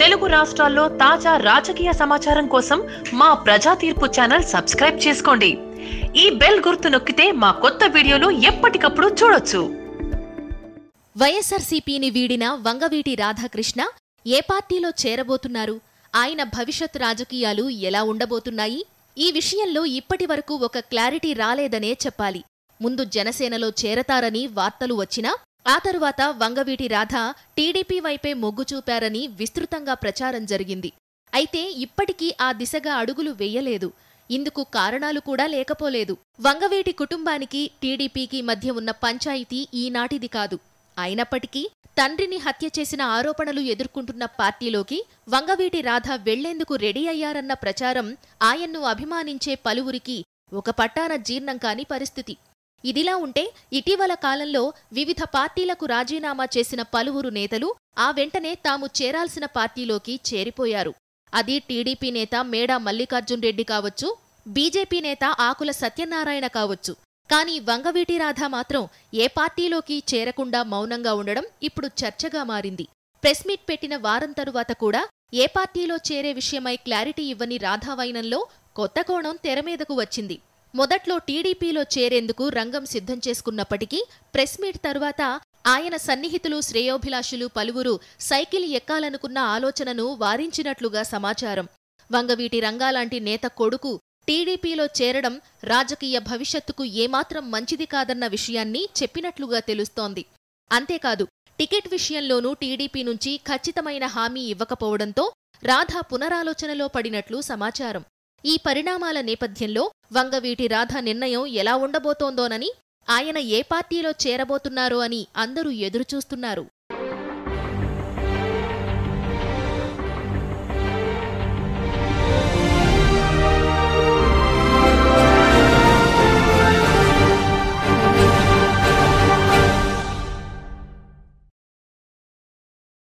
తెలుగు రాష్ట్రాల్లో తాజా రాజకీయ సమాచారం కోసం మా ప్రజా తీర్పు ఛానల్ సబ్స్క్రైబ్ చేసుకోండి. ఈ బెల్ గుర్తు నొక్కితే మా కొత్త వీడియోలు ఎప్పటికప్పుడు చూడొచ్చు. వైఎస్ఆర్సీపీని వీడిన వంగవీటి రాధాకృష్ణ ఏ పార్టీలో చేరబోతున్నారు? ఆయన భవిష్యత్ రాజకీయాలు ఎలా ఉండబోతున్నాయి? ఈ విషయంలో ఇప్పటి వరకు ఒక క్లారిటీ రాలేదనే చెప్పాలి. ముందు జనసేనలో చేరతారని వార్తలు వచ్చినా ఆ తరువాత వంగవీటి రాధ టీడీపీ వైపే మొగ్గు చూపారని విస్తృతంగా ప్రచారం జరిగింది. అయితే ఇప్పటికీ ఆ దిశగా అడుగులు వెయ్యలేదు ఇందుకు కారణాలు కూడా లేకపోలేదు. వంగవీటి కుటుంబానికి టీడీపీకి మధ్య ఉన్న పంచాయతీ ఈనాటిది కాదు. అయినప్పటికీ తండ్రిని హత్య చేసిన ఆరోపణలు ఎదుర్కొంటున్న పార్టీలోకి వంగవీటి రాధ వెళ్ళేందుకు రెడీ అయ్యారన్న ప్రచారం ఆయన్ను అభిమానించే పలువురికి ఒక పట్టాన జీర్ణం కాని పరిస్థితి. ఇదిలా ఉంటే ఇటీవల కాలంలో వివిధ పార్టీలకు రాజీనామా చేసిన పలువురు నేతలు ఆ వెంటనే తాము చేరాల్సిన పార్టీలోకి చేరిపోయారు. అది టీడీపీ నేత మేడా మల్లికార్జున్ రెడ్డి కావచ్చు బీజేపీ నేత ఆకుల సత్యనారాయణ కావచ్చు. కానీ వంగవీటి రాధ మాత్రం ఏ పార్టీలోకి చేరకుండా మౌనంగా ఉండడం ఇప్పుడు చర్చగా మారింది. ప్రెస్ మీట్ పెట్టిన వారం తరువాత కూడా ఏ పార్టీలో చేరే విషయమై క్లారిటీ ఇవ్వని రాధావైనంలో కొత్త కోణం తెరమీదకు వచ్చింది. మొదట్లో టీడీపీలో చేరేందుకు రంగం సిద్ధం చేసుకున్నప్పటికీ ప్రెస్ మీట్ తరువాత ఆయన సన్నిహితులు శ్రేయోభిలాషులు పలువురు సైకిల్ ఎక్కాలనుకున్న ఆలోచనను వారించినట్లుగా సమాచారం. వంగవీటి రంగాలాంటి నేత కొడుకు టీడీపీలో చేరడం రాజకీయ భవిష్యత్తుకు ఏమాత్రం మంచిది కాదన్న విషయాన్ని చెప్పినట్లుగా తెలుస్తోంది. అంతేకాదు టికెట్ విషయంలోనూ టీడీపీ నుంచి ఖచ్చితమైన హామీ ఇవ్వకపోవడంతో రాధా పునరాలోచనలో పడినట్లు సమాచారం. ఈ పరిణామాల నేపథ్యంలో వంగవీటి రాధ నిర్ణయం ఎలా ఉండబోతోందోనని ఆయన ఏ పార్టీలో చేరబోతున్నారో అని అందరూ ఎదురుచూస్తున్నారు.